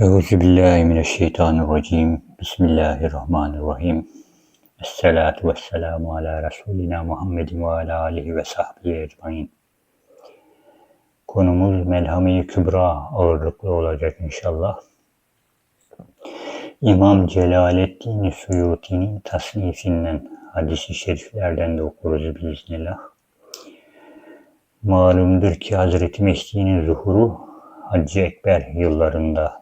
Euzu billahi mineşşeytanirracim. Bismillahirrahmanirrahim. Esselatu vesselamu ala Resulina Muhammedin ve ala alihi ve sahbihi ecmain. Konumuz Melhame-i Kübra ağırlıklı olacak inşallah. İmam Celaleddin Suyuti'nin tasnifinden hadisi şeriflerden de okuruz biiznillah. Malumdur ki Hazreti Mehdi'nin zuhuru Hacı Ekber yıllarında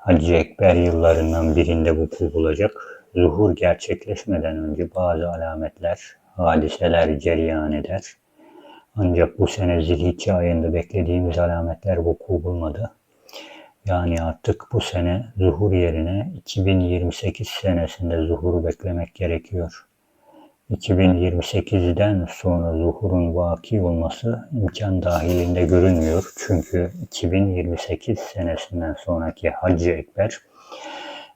Hacı Ekber yıllarından birinde vuku bulacak. Zuhur gerçekleşmeden önce bazı alametler, hadiseler cereyan eder. Ancak bu sene Zilhicce ayında beklediğimiz alametler vuku bulmadı. Yani artık bu sene zuhur yerine 2028 senesinde zuhuru beklemek gerekiyor. 2028'den sonra zuhurun vaki olması imkan dahilinde görünmüyor. Çünkü 2028 senesinden sonraki Hacı Ekber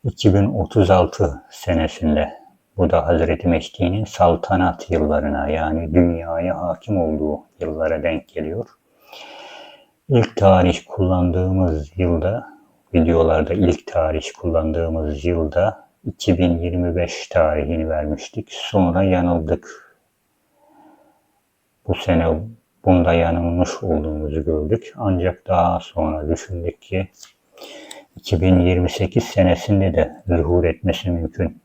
2036 senesinde bu da Hazreti Mehdi'nin saltanat yıllarına yani dünyaya hakim olduğu yıllara denk geliyor. İlk tarih kullandığımız yılda, videolarda ilk tarih kullandığımız yılda 2025 tarihini vermiştik. Sonra yanıldık. Bu sene bunda yanılmış olduğumuzu gördük. Ancak daha sonra düşündük ki 2028 senesinde de zuhur etmesi mümkün.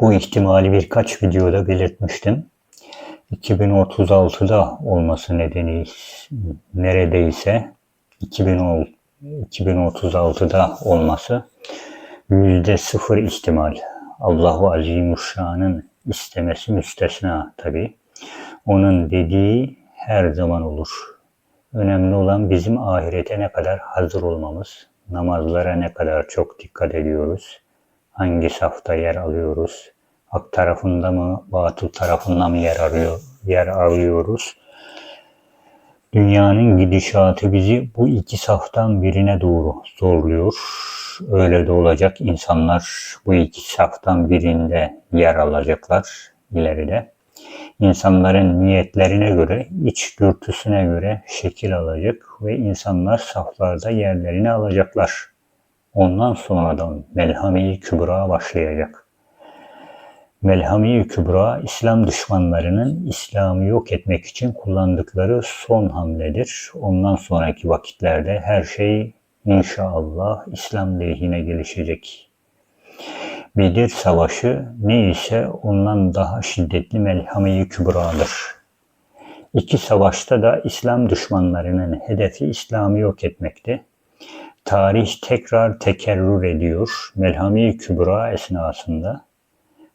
Bu ihtimali birkaç videoda belirtmiştim. 2036'da olması nedeni neredeyse 2036'da olması yüzde sıfır ihtimal. Allahu Azimuşşan'ın istemesi müstesna tabi. Onun dediği her zaman olur. Önemli olan bizim ahirete ne kadar hazır olmamız, namazlara ne kadar çok dikkat ediyoruz, hangi safta yer alıyoruz, hak tarafında mı, batıl tarafında mı yer arıyor, yer alıyoruz. Dünyanın gidişatı bizi bu iki saftan birine doğru zorluyor öyle de olacak. İnsanlar bu iki saftan birinde yer alacaklar ileride. İnsanların niyetlerine göre, iç dürtüsüne göre şekil alacak ve insanlar saflarda yerlerini alacaklar. Ondan sonradan Melhame-i Kübra başlayacak. Melhame-i Kübra, İslam düşmanlarının İslam'ı yok etmek için kullandıkları son hamledir. Ondan sonraki vakitlerde her şey İnşallah İslam lehine gelişecek. Bedir Savaşı ne ise ondan daha şiddetli melhame-i kübradır. İki savaşta da İslam düşmanlarının hedefi İslam'ı yok etmekti. Tarih tekrar tekerrür ediyor. Melhame-i Kübra esnasında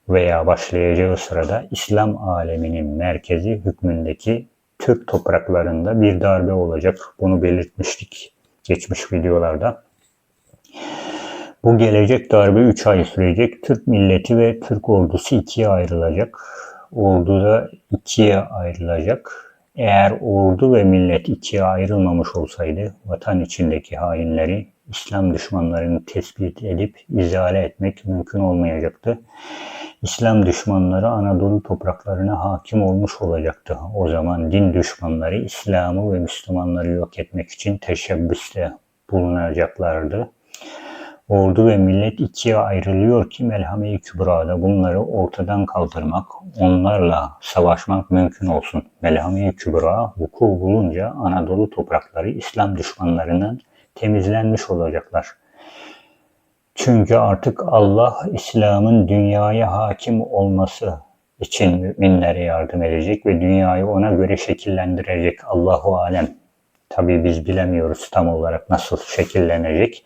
veya başlayacağı sırada İslam aleminin merkezi hükmündeki Türk topraklarında bir darbe olacak. Bunu belirtmiştik geçmiş videolarda. Bu gelecek darbe 3 ay sürecek. Türk milleti ve Türk ordusu ikiye ayrılacak. Ordu da ikiye ayrılacak. Eğer ordu ve millet ikiye ayrılmamış olsaydı vatan içindeki hainleri, İslam düşmanlarını tespit edip izale etmek mümkün olmayacaktı. İslam düşmanları Anadolu topraklarına hakim olmuş olacaktı. O zaman din düşmanları İslam'ı ve Müslümanları yok etmek için teşebbüste bulunacaklardı. Ordu ve millet ikiye ayrılıyor ki Melhame-i Kübra'da bunları ortadan kaldırmak, onlarla savaşmak mümkün olsun. Melhame-i Kübra vuku bulunca Anadolu toprakları İslam düşmanlarının temizlenmiş olacaklar. Çünkü artık Allah İslam'ın dünyaya hakim olması için müminlere yardım edecek ve dünyayı ona göre şekillendirecek. Allahu alem. Tabi biz bilemiyoruz tam olarak nasıl şekillenecek.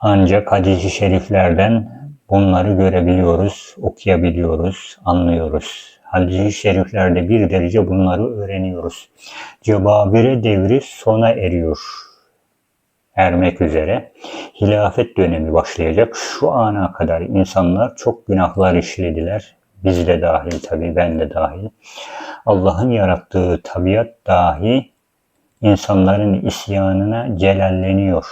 Ancak hadis-i şeriflerden bunları görebiliyoruz, okuyabiliyoruz, anlıyoruz. Hadis-i şeriflerde bir derece bunları öğreniyoruz. Cebabire devri sona eriyor ermek üzere hilafet dönemi başlayacak. Şu ana kadar insanlar çok günahlar işlediler. Biz de dahil tabii ben de dahil. Allah'ın yarattığı tabiat dahi insanların isyanına celalleniyor.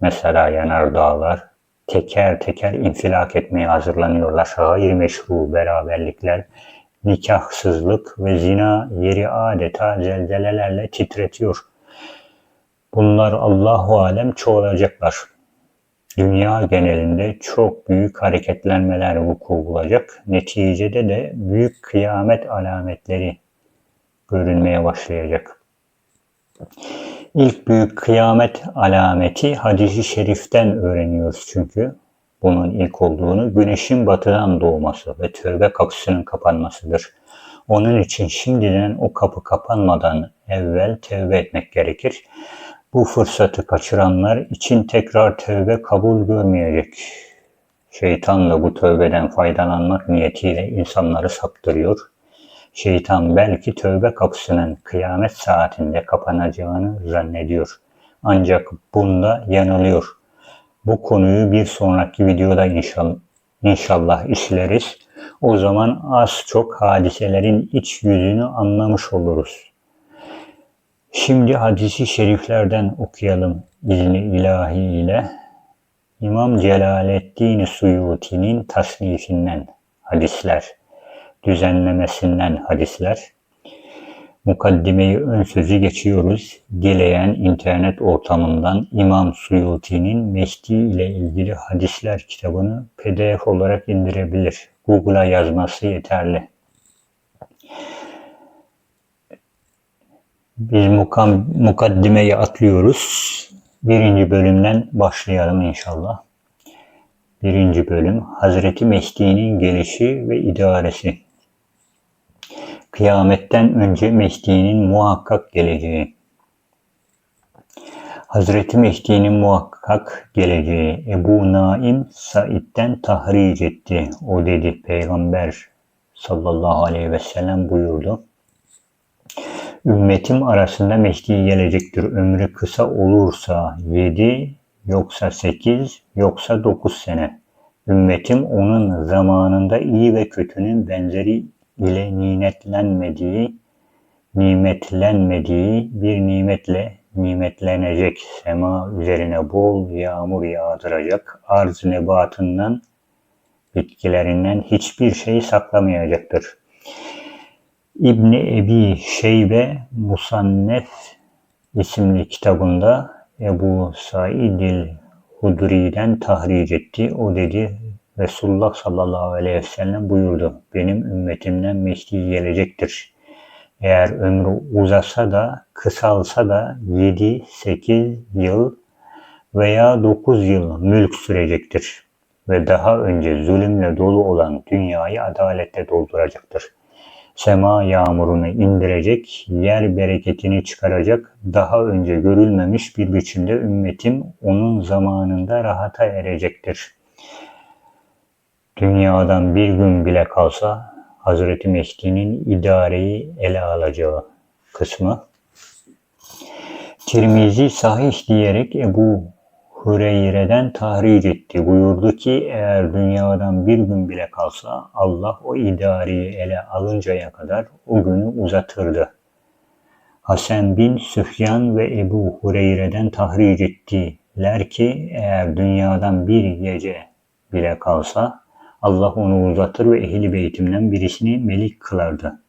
Mesela yanar dağlar teker teker infilak etmeye hazırlanıyorlar. Hayır meşru beraberlikler, nikahsızlık ve zina yeri adeta zelzelelerle titretiyor. Bunlar Allahu alem çoğalacaklar. Dünya genelinde çok büyük hareketlenmeler vuku bulacak. Neticede de büyük kıyamet alametleri görünmeye başlayacak. İlk büyük kıyamet alameti hadisi şeriften öğreniyoruz çünkü bunun ilk olduğunu güneşin batıdan doğması ve tövbe kapısının kapanmasıdır. Onun için şimdiden o kapı kapanmadan evvel tövbe etmek gerekir. Bu fırsatı kaçıranlar için tekrar tövbe kabul görmeyecek. Şeytan da bu tövbeden faydalanmak niyetiyle insanları saptırıyor. Şeytan belki tövbe kapısının kıyamet saatinde kapanacağını zannediyor. Ancak bunda yanılıyor. Bu konuyu bir sonraki videoda inşallah, inşallah işleriz. O zaman az çok hadiselerin iç yüzünü anlamış oluruz. Şimdi hadisi şeriflerden okuyalım izni ilahi ile. İmam Celaleddin Suyuti'nin tasnifinden hadisler, düzenlemesinden hadisler. Mukaddimeyi ön sözü geçiyoruz. Dileyen internet ortamından İmam Suyuti'nin Mehdi ile ilgili hadisler kitabını pdf olarak indirebilir. Google'a yazması yeterli. Biz mukam, mukaddimeyi atlıyoruz. Birinci bölümden başlayalım inşallah. Birinci bölüm Hazreti Mehdi'nin gelişi ve idaresi. Kıyametten önce Mehdi'nin muhakkak geleceği. Hazreti Mehdi'nin muhakkak geleceği Ebu Naim Said'den tahric etti. O dedi Peygamber sallallahu aleyhi ve sellem buyurdu. Ümmetim arasında Mehdi gelecektir. Ömrü kısa olursa yedi, yoksa sekiz, yoksa dokuz sene. Ümmetim onun zamanında iyi ve kötünün benzeri ile nimetlenmediği, nimetlenmediği bir nimetle nimetlenecek. Sema üzerine bol yağmur yağdıracak. Arz nebatından, bitkilerinden hiçbir şey saklamayacaktır. İbni Ebi Şeybe Musannef isimli kitabında Ebu Saidil Hudri'den tahric etti. O dedi Resulullah sallallahu aleyhi ve sellem buyurdu. Benim ümmetimden Mehdi gelecektir. Eğer ömrü uzasa da kısalsa da 7-8 yıl veya 9 yıl mülk sürecektir. Ve daha önce zulümle dolu olan dünyayı adaletle dolduracaktır. Sema yağmurunu indirecek, yer bereketini çıkaracak, daha önce görülmemiş bir biçimde ümmetim onun zamanında rahata erecektir. Dünyadan bir gün bile kalsa Hazreti Mehdi'nin idareyi ele alacağı kısmı. Tirmizi sahih diyerek Ebu Hureyre'den tahric etti. Buyurdu ki eğer dünyadan bir gün bile kalsa Allah o idareyi ele alıncaya kadar o günü uzatırdı. Hasan bin Süfyan ve Ebu Hureyre'den tahric ettiler ki eğer dünyadan bir gece bile kalsa Allah onu uzatır ve ehli beytimden birisini melik kılardı.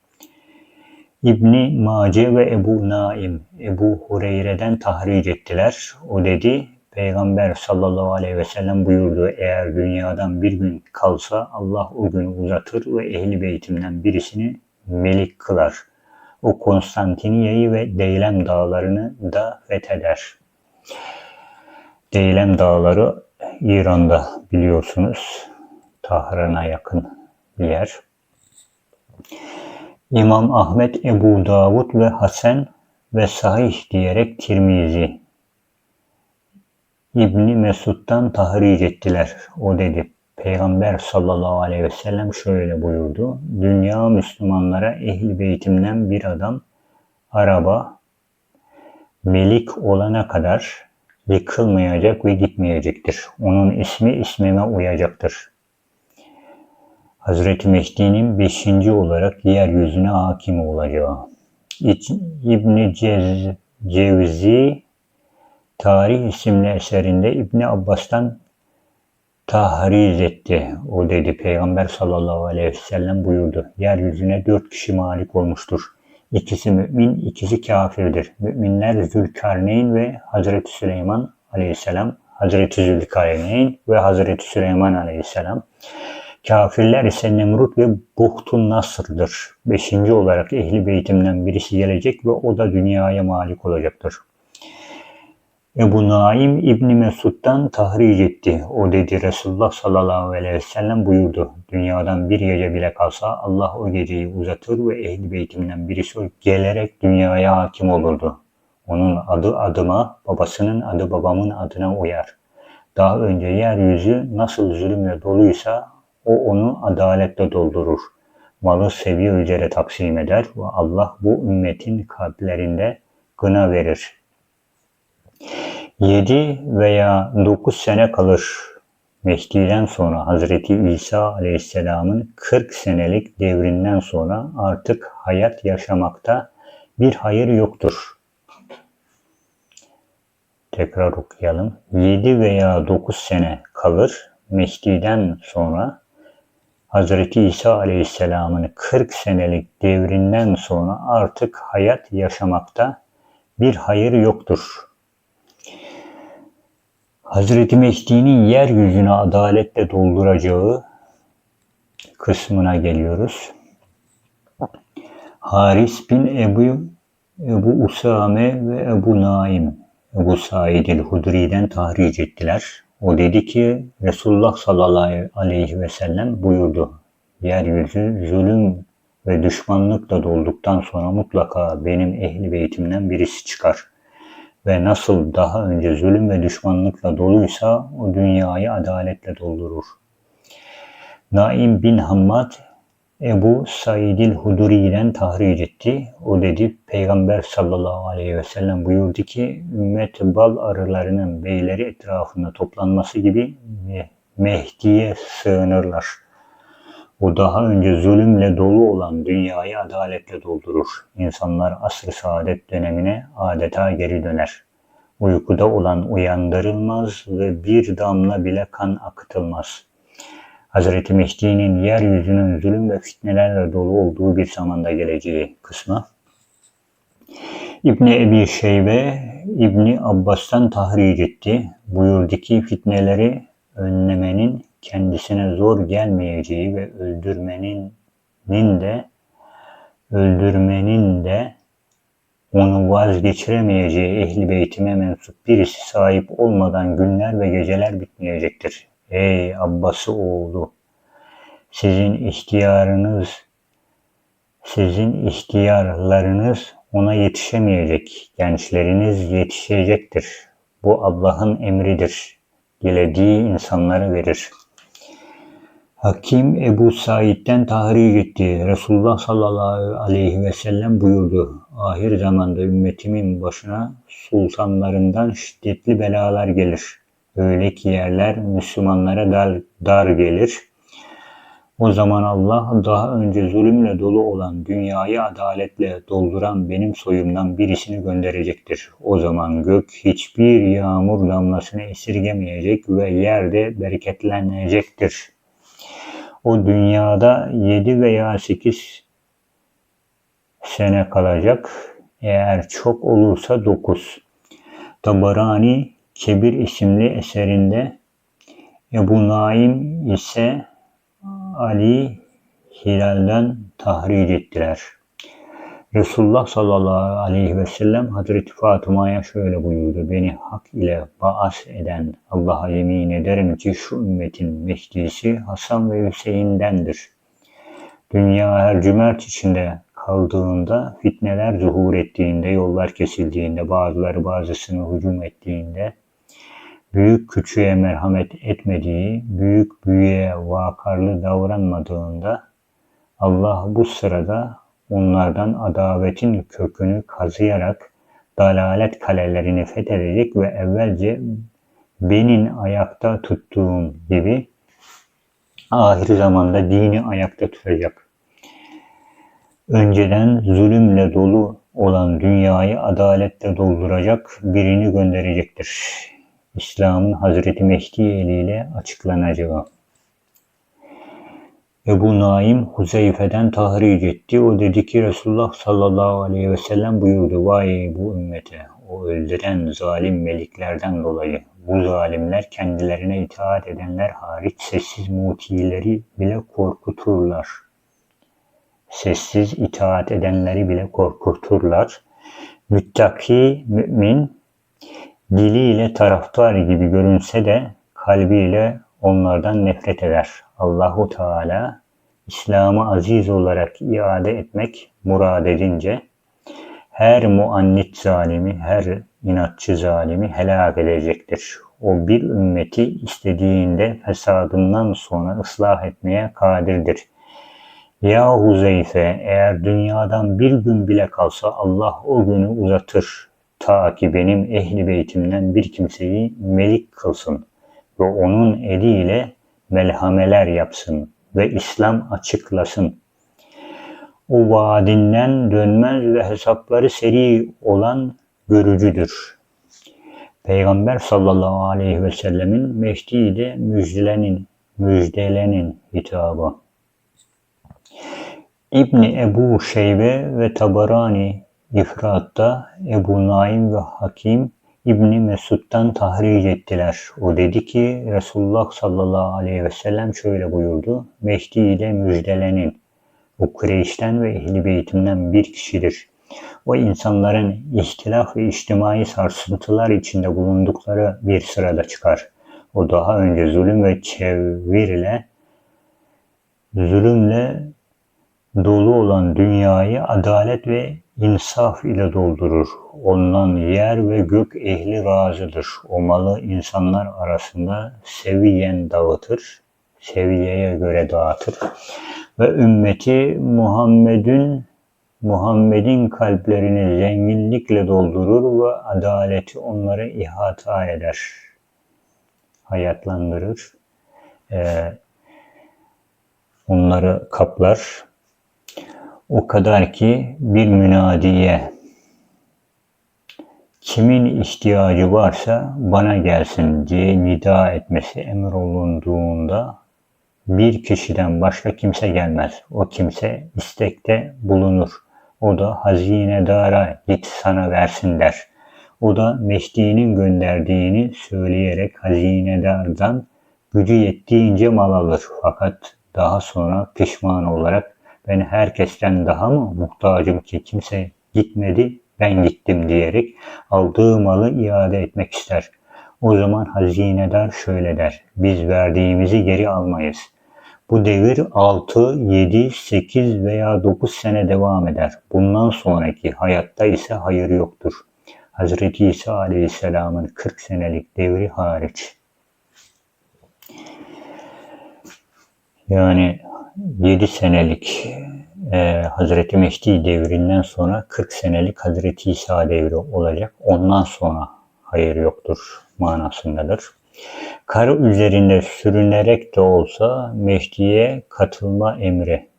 İbni Mace ve Ebu Naim Ebu Hureyre'den tahric ettiler. O dedi Peygamber sallallahu aleyhi ve sellem buyurdu. Eğer dünyadan bir gün kalsa Allah o günü uzatır ve ehli beytimden birisini melik kılar. O Konstantiniyye'yi ve Deylem dağlarını da fetheder. Deylem dağları İran'da biliyorsunuz. Tahran'a yakın bir yer. İmam Ahmet, Ebu Davud ve Hasan ve Sahih diyerek Tirmizi İbni Mesud'dan tahric ettiler. O dedi. Peygamber sallallahu aleyhi ve sellem şöyle buyurdu. Dünya Müslümanlara ehli beytimden bir adam araba melik olana kadar yıkılmayacak ve gitmeyecektir. Onun ismi ismime uyacaktır. Hazreti Mehdi'nin beşinci olarak yeryüzüne hakim olacağı. İbni Cevzi Tarih isimli eserinde İbni Abbas'tan tahriz etti. O dedi Peygamber sallallahu aleyhi ve sellem buyurdu. Yeryüzüne dört kişi malik olmuştur. İkisi mümin, ikisi kafirdir. Müminler Zülkarneyn ve Hazreti Süleyman aleyhisselam, Hazreti Zülkarneyn ve Hazreti Süleyman aleyhisselam. Kafirler ise Nemrut ve Buhtun Nasr'dır. Beşinci olarak ehli beytimden birisi gelecek ve o da dünyaya malik olacaktır. Ebu Naim İbni Mesud'dan tahric etti. O dedi Resulullah sallallahu aleyhi ve sellem buyurdu. Dünyadan bir gece bile kalsa Allah o geceyi uzatır ve ehli beytimden birisi gelerek dünyaya hakim olurdu. Onun adı adıma, babasının adı babamın adına uyar. Daha önce yeryüzü nasıl zulümle doluysa o onu adaletle doldurur. Malı seviye üzere taksim eder ve Allah bu ümmetin kalplerinde gına verir. 7 veya 9 sene kalır. Mehdi'den sonra Hazreti İsa Aleyhisselam'ın 40 senelik devrinden sonra artık hayat yaşamakta bir hayır yoktur. Tekrar okuyalım. 7 veya 9 sene kalır. Mehdi'den sonra Hazreti İsa Aleyhisselam'ın 40 senelik devrinden sonra artık hayat yaşamakta bir hayır yoktur. Hazreti Mehdi'nin yeryüzünü adaletle dolduracağı kısmına geliyoruz. Haris bin Ebu, Ebu Usame ve Ebu Naim Ebu Said el-Hudri'den tahric ettiler. O dedi ki Resulullah sallallahu aleyhi ve sellem buyurdu. Yeryüzü zulüm ve düşmanlıkla dolduktan sonra mutlaka benim ehli beytimden birisi çıkar.'' Ve nasıl daha önce zulüm ve düşmanlıkla doluysa o dünyayı adaletle doldurur. Naim bin Hammad Ebu Saidil Huduri'den tahric etti. O dedi Peygamber sallallahu aleyhi ve sellem buyurdu ki ümmet bal arılarının beyleri etrafında toplanması gibi Mehdi'ye sığınırlar.'' O daha önce zulümle dolu olan dünyayı adaletle doldurur. İnsanlar asr-ı saadet dönemine adeta geri döner. Uykuda olan uyandırılmaz ve bir damla bile kan akıtılmaz. Hazreti Mehdi'nin yeryüzünün zulüm ve fitnelerle dolu olduğu bir zamanda geleceği kısmı. İbni Ebi Şeybe İbni Abbas'tan tahric etti. Buyurdu ki fitneleri önlemenin kendisine zor gelmeyeceği ve öldürmenin de öldürmenin de onu vazgeçiremeyeceği ehli beytime mensup birisi sahip olmadan günler ve geceler bitmeyecektir. Ey Abbası oğlu! Sizin ihtiyarınız, sizin ihtiyarlarınız ona yetişemeyecek, gençleriniz yetişecektir. Bu Allah'ın emridir. Dilediği insanları verir.'' Hakim Ebu Said'den tahric etti. Resulullah sallallahu aleyhi ve sellem buyurdu. Ahir zamanda ümmetimin başına sultanlarından şiddetli belalar gelir. Öyle ki yerler Müslümanlara dar, dar gelir. O zaman Allah daha önce zulümle dolu olan dünyayı adaletle dolduran benim soyumdan birisini gönderecektir. O zaman gök hiçbir yağmur damlasını esirgemeyecek ve yerde bereketlenecektir.'' O dünyada 7 veya 8 sene kalacak. Eğer çok olursa 9. Tabarani Kebir isimli eserinde Ebu Naim ise Ali Hilal'den tahric ettiler. Resulullah sallallahu aleyhi ve sellem Hazreti Fatıma'ya şöyle buyurdu. Beni hak ile baas eden Allah'a yemin ederim ki şu ümmetin Mehdisi Hasan ve Hüseyin'dendir. Dünya her cümerç içinde kaldığında, fitneler zuhur ettiğinde, yollar kesildiğinde, bazıları bazısını hücum ettiğinde, büyük küçüğe merhamet etmediği, büyük büyüğe vakarlı davranmadığında, Allah bu sırada onlardan adavetin kökünü kazıyarak dalalet kalelerini fethedecek ve evvelce benim ayakta tuttuğum gibi ahir zamanda dini ayakta tutacak. Önceden zulümle dolu olan dünyayı adaletle dolduracak birini gönderecektir. İslam'ın Hazreti Mehdi eliyle açıklanacağı. Ebu Naim Huzeyfe'den tahric etti. O dedi ki Resulullah sallallahu aleyhi ve sellem buyurdu. Vay bu ümmete o öldüren zalim meliklerden dolayı bu zalimler kendilerine itaat edenler hariç sessiz mutileri bile korkuturlar. Sessiz itaat edenleri bile korkuturlar. Müttaki mümin diliyle taraftar gibi görünse de kalbiyle onlardan nefret eder. Allahu Teala İslam'ı aziz olarak iade etmek murad edince her muannit zalimi, her inatçı zalimi helak edecektir. O bir ümmeti istediğinde fesadından sonra ıslah etmeye kadirdir. Ya Huzeyfe eğer dünyadan bir gün bile kalsa Allah o günü uzatır. Ta ki benim ehli beytimden bir kimseyi melik kılsın ve onun eliyle melhameler yapsın ve İslam açıklasın. O vaadinden dönmez ve hesapları seri olan görücüdür. Peygamber sallallahu aleyhi ve sellemin Mehdi ile müjdelenin, müjdelenin hitabı. İbni Ebu Şeybe ve Tabarani İfrat'ta Ebu Naim ve Hakim İbni Mesud'dan tahric ettiler. O dedi ki Resulullah sallallahu aleyhi ve sellem şöyle buyurdu. Mehdi ile müjdelenin. O Kureyş'ten ve ehli beytimden bir kişidir. O insanların ihtilaf ve içtimai sarsıntılar içinde bulundukları bir sırada çıkar. O daha önce zulüm ve çevirle zulümle dolu olan dünyayı adalet ve insaf ile doldurur. Ondan yer ve gök ehli razıdır. O malı insanlar arasında seviyen dağıtır, seviyeye göre dağıtır. Ve ümmeti Muhammed'in Muhammed'in kalplerini zenginlikle doldurur ve adaleti onları ihata eder. Hayatlandırır. Ee, onları kaplar. O kadar ki bir münadiye kimin ihtiyacı varsa bana gelsin diye nida etmesi emrolunduğunda bir kişiden başka kimse gelmez. O kimse istekte bulunur. O da hazinedara git sana versin der. O da Mehdi'nin gönderdiğini söyleyerek hazinedardan gücü yettiğince mal alır. Fakat daha sonra pişman olarak ben herkesten daha mı muhtacım ki kimse gitmedi ben gittim diyerek aldığı malı iade etmek ister. O zaman hazinedar şöyle der. Biz verdiğimizi geri almayız. Bu devir 6, 7, 8 veya 9 sene devam eder. Bundan sonraki hayatta ise hayır yoktur. Hazreti İsa Aleyhisselam'ın 40 senelik devri hariç. Yani 7 senelik e, Hazreti Mehdi devrinden sonra 40 senelik Hazreti İsa devri olacak. Ondan sonra hayır yoktur manasındadır. Kar üzerinde sürünerek de olsa Mehdi'ye katılma emri.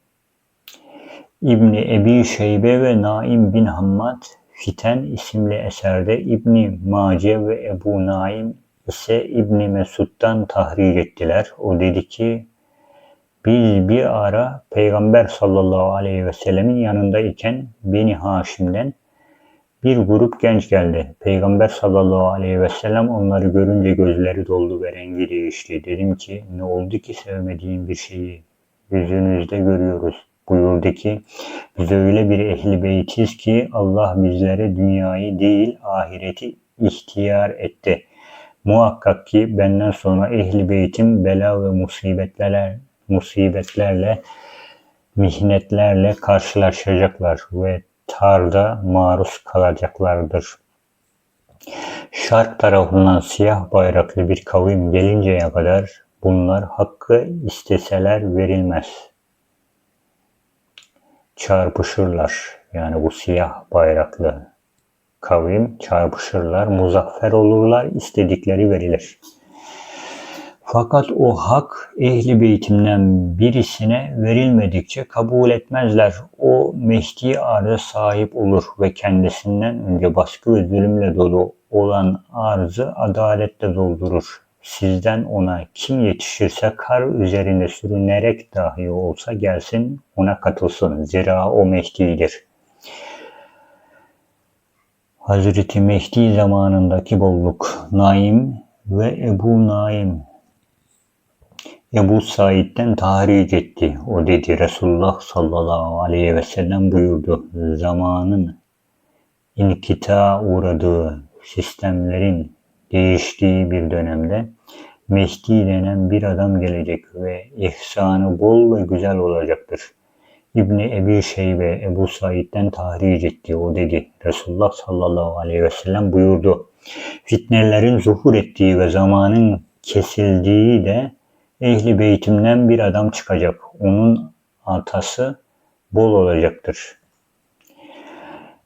İbni Ebi Şeybe ve Naim bin Hammad Fiten isimli eserde İbni Mace ve Ebu Naim ise İbni Mesud'dan tahric ettiler. O dedi ki biz bir ara Peygamber sallallahu aleyhi ve sellemin yanındayken Beni Haşim'den bir grup genç geldi. Peygamber sallallahu aleyhi ve sellem onları görünce gözleri doldu ve rengi değişti. Dedim ki ne oldu ki sevmediğim bir şeyi yüzünüzde görüyoruz. Buyurdu ki biz öyle bir ehli beytiz ki Allah bizlere dünyayı değil ahireti ihtiyar etti. Muhakkak ki benden sonra ehli beytim bela ve musibetlerle musibetlerle, mihnetlerle karşılaşacaklar ve tarda maruz kalacaklardır. Şark tarafından siyah bayraklı bir kavim gelinceye kadar bunlar hakkı isteseler verilmez. Çarpışırlar. Yani bu siyah bayraklı kavim çarpışırlar, muzaffer olurlar, istedikleri verilir. Fakat o hak ehli beytimden birisine verilmedikçe kabul etmezler. O Mehdi arza sahip olur ve kendisinden önce baskı ve zulümle dolu olan arzı adaletle doldurur. Sizden ona kim yetişirse kar üzerinde sürünerek dahi olsa gelsin ona katılsın. Zira o Mehdi'dir. Hazreti Mehdi zamanındaki bolluk Naim ve Ebu Naim Ebu Said'den tahric etti. O dedi Resulullah sallallahu aleyhi ve sellem buyurdu. Zamanın inkita uğradığı sistemlerin değiştiği bir dönemde Mehdi denen bir adam gelecek ve ihsanı bol ve güzel olacaktır. İbni Ebi Şeybe Ebu Said'den tahric etti. O dedi. Resulullah sallallahu aleyhi ve sellem buyurdu. Fitnelerin zuhur ettiği ve zamanın kesildiği de ehli beytimden bir adam çıkacak. Onun atası bol olacaktır.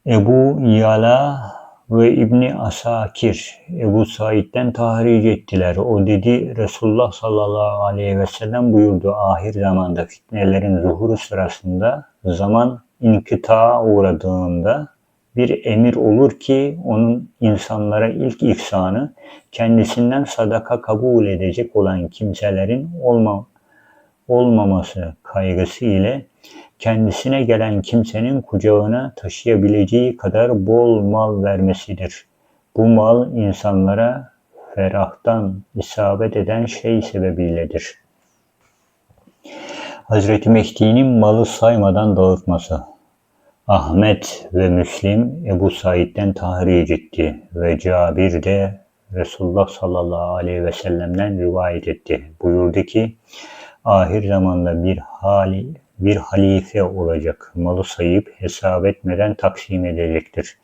Ebu Yala ve İbni Asakir Ebu Said'den tahric ettiler. O dedi Resulullah sallallahu aleyhi ve sellem buyurdu. Ahir zamanda fitnelerin zuhuru sırasında zaman inkıtağa uğradığında bir emir olur ki onun insanlara ilk ihsanı kendisinden sadaka kabul edecek olan kimselerin olma, olmaması kaygısı ile kendisine gelen kimsenin kucağına taşıyabileceği kadar bol mal vermesidir. Bu mal insanlara ferahtan isabet eden şey sebebiyledir. Hazreti Mehdi'nin malı saymadan dağıtması. Ahmet ve Müslim Ebu Said'den tahric etti ve Cabir de Resulullah sallallahu aleyhi ve sellem'den rivayet etti. Buyurdu ki ahir zamanda bir hali bir halife olacak. Malı sayıp hesap etmeden taksim edecektir.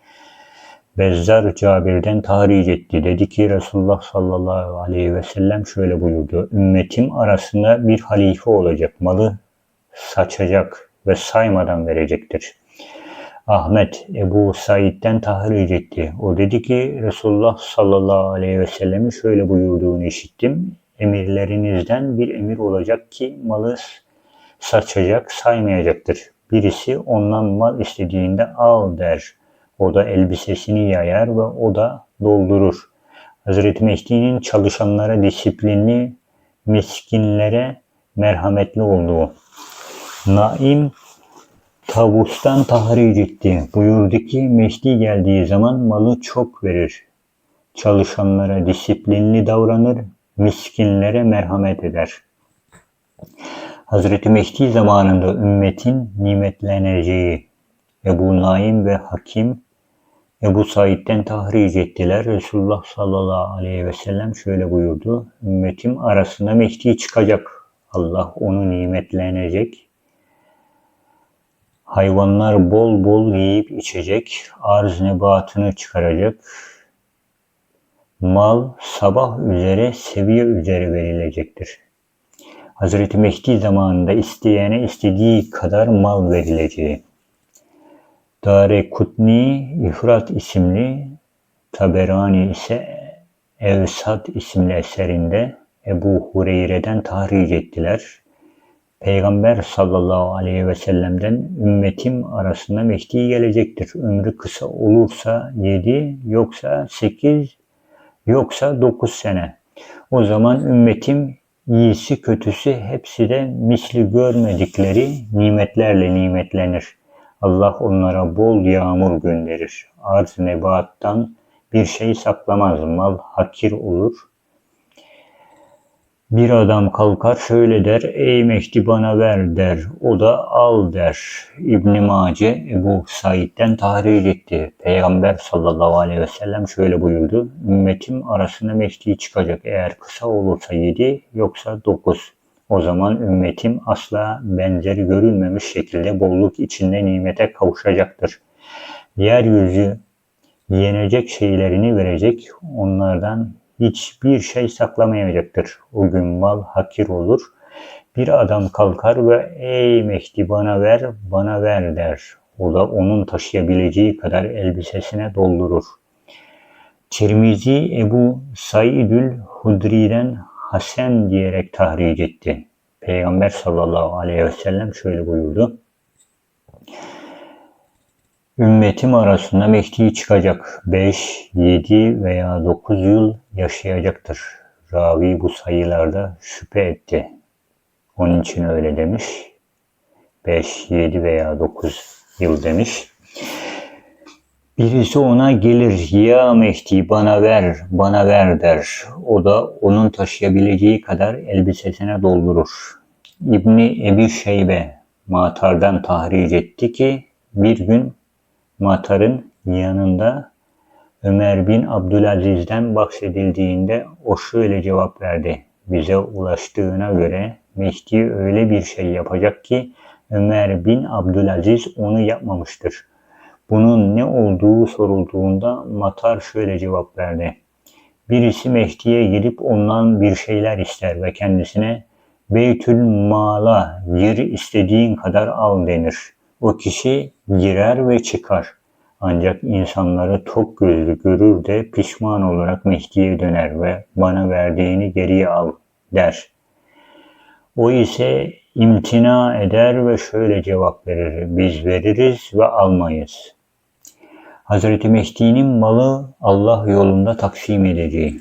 Bezzar Cabir'den tahric etti. Dedi ki Resulullah sallallahu aleyhi ve sellem şöyle buyurdu. Ümmetim arasında bir halife olacak. Malı saçacak ve saymadan verecektir. Ahmet Ebu Said'den tahric etti. O dedi ki Resulullah sallallahu aleyhi ve sellemin şöyle buyurduğunu işittim. Emirlerinizden bir emir olacak ki malı saçacak, saymayacaktır. Birisi ondan mal istediğinde al der. O da elbisesini yayar ve o da doldurur. Hazreti Mehdi'nin çalışanlara disiplinli, miskinlere merhametli olduğu. Naim Tavustan tahric etti. Buyurdu ki Mehdi geldiği zaman malı çok verir. Çalışanlara disiplinli davranır, miskinlere merhamet eder. Hazreti Mehdi zamanında ümmetin nimetleneceği Ebu Naim ve Hakim Ebu Said'den tahric ettiler. Resulullah sallallahu aleyhi ve sellem şöyle buyurdu. Ümmetim arasında Mehdi çıkacak. Allah onu nimetlenecek. Hayvanlar bol bol yiyip içecek. Arz nebatını çıkaracak. Mal sabah üzere seviye üzere verilecektir. Hazreti Mehdi zamanında isteyene istediği kadar mal verileceği. Dare Kutni İfrat isimli, Taberani ise Evsat isimli eserinde Ebu Hureyre'den tahric ettiler. Peygamber sallallahu aleyhi ve sellem'den ümmetim arasında Mehdi gelecektir. Ömrü kısa olursa yedi, yoksa sekiz, yoksa dokuz sene. O zaman ümmetim iyisi kötüsü hepsi de misli görmedikleri nimetlerle nimetlenir. Allah onlara bol yağmur gönderir. Arz nebattan bir şey saklamaz. Mal hakir olur. Bir adam kalkar şöyle der, ey Mehdi bana ver der, o da al der. İbn Mace Ebu Said'den tahrir etti. Peygamber sallallahu aleyhi ve sellem şöyle buyurdu, ümmetim arasında Mehdi çıkacak eğer kısa olursa yedi yoksa dokuz. O zaman ümmetim asla benzeri görülmemiş şekilde bolluk içinde nimete kavuşacaktır. Yeryüzü yenecek şeylerini verecek, onlardan hiçbir şey saklamayacaktır. O gün mal hakir olur. Bir adam kalkar ve ey Mehdi bana ver, bana ver der. O da onun taşıyabileceği kadar elbisesine doldurur. Tirmizi Ebu Saidül Hudri'den Hasen diyerek tahric etti. Peygamber sallallahu aleyhi ve sellem şöyle buyurdu. Ümmetim arasında Mehdi çıkacak. 5, 7 veya 9 yıl yaşayacaktır. ravi bu sayılarda şüphe etti. Onun için öyle demiş. 5, 7 veya 9 yıl demiş. Birisi ona gelir, ya Mehdi bana ver, bana ver der. O da onun taşıyabileceği kadar elbisesine doldurur. İbni Ebi Şeybe Matar'dan tahric etti ki bir gün Matar'ın yanında Ömer bin Abdülaziz'den bahsedildiğinde o şöyle cevap verdi. Bize ulaştığına göre Mehdi öyle bir şey yapacak ki Ömer bin Abdülaziz onu yapmamıştır. Bunun ne olduğu sorulduğunda Matar şöyle cevap verdi. Birisi Mehdi'ye gidip ondan bir şeyler ister ve kendisine Beytül Mal'a gir istediğin kadar al denir. O kişi girer ve çıkar. Ancak insanları tok gözlü görür de pişman olarak Mehdi'ye döner ve bana verdiğini geriye al der. O ise imtina eder ve şöyle cevap verir. Biz veririz ve almayız. Hazreti Mehdi'nin malı Allah yolunda taksim edeceği.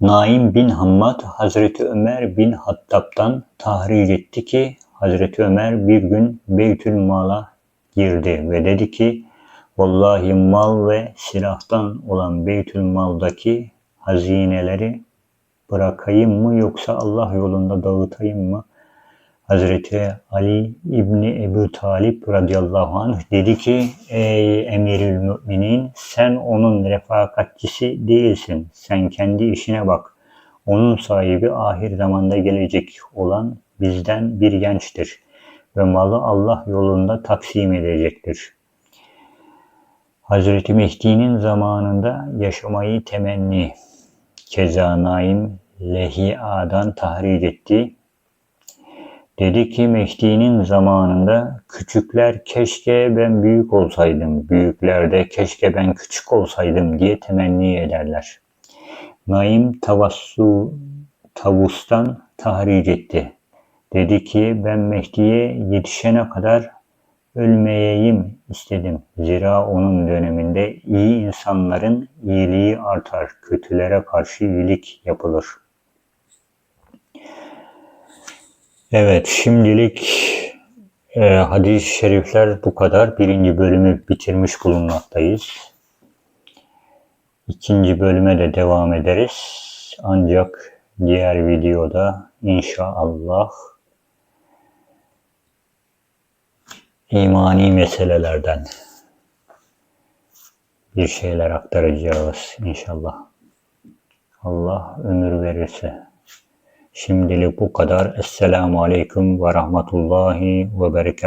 Naim bin Hammad Hazreti Ömer bin Hattab'dan tahric etti ki Hazreti Ömer bir gün Beytül Mal'a girdi ve dedi ki Vallahi mal ve silahtan olan Beytül Mal'daki hazineleri bırakayım mı yoksa Allah yolunda dağıtayım mı? Hazreti Ali İbni Ebu Talip radıyallahu anh dedi ki Ey emirül müminin sen onun refakatçisi değilsin. Sen kendi işine bak. Onun sahibi ahir zamanda gelecek olan bizden bir gençtir ve malı Allah yolunda taksim edecektir. Hazreti Mehdi'nin zamanında yaşamayı temenni, keza Naim Lehia'dan tahric etti. Dedi ki Mehdi'nin zamanında küçükler keşke ben büyük olsaydım, büyükler de keşke ben küçük olsaydım diye temenni ederler. Naim Tavassu Tavus'tan tahric etti. Dedi ki ben Mehdi'ye yetişene kadar ölmeyeyim istedim. Zira onun döneminde iyi insanların iyiliği artar, kötülere karşı iyilik yapılır. Evet, şimdilik e, hadis-i şerifler bu kadar. Birinci bölümü bitirmiş bulunmaktayız. İkinci bölüme de devam ederiz. Ancak diğer videoda inşallah imani meselelerden bir şeyler aktaracağız inşallah. Allah ömür verirse. Şimdilik bu kadar. Esselamu Aleyküm ve Rahmetullahi ve Berekatuhu.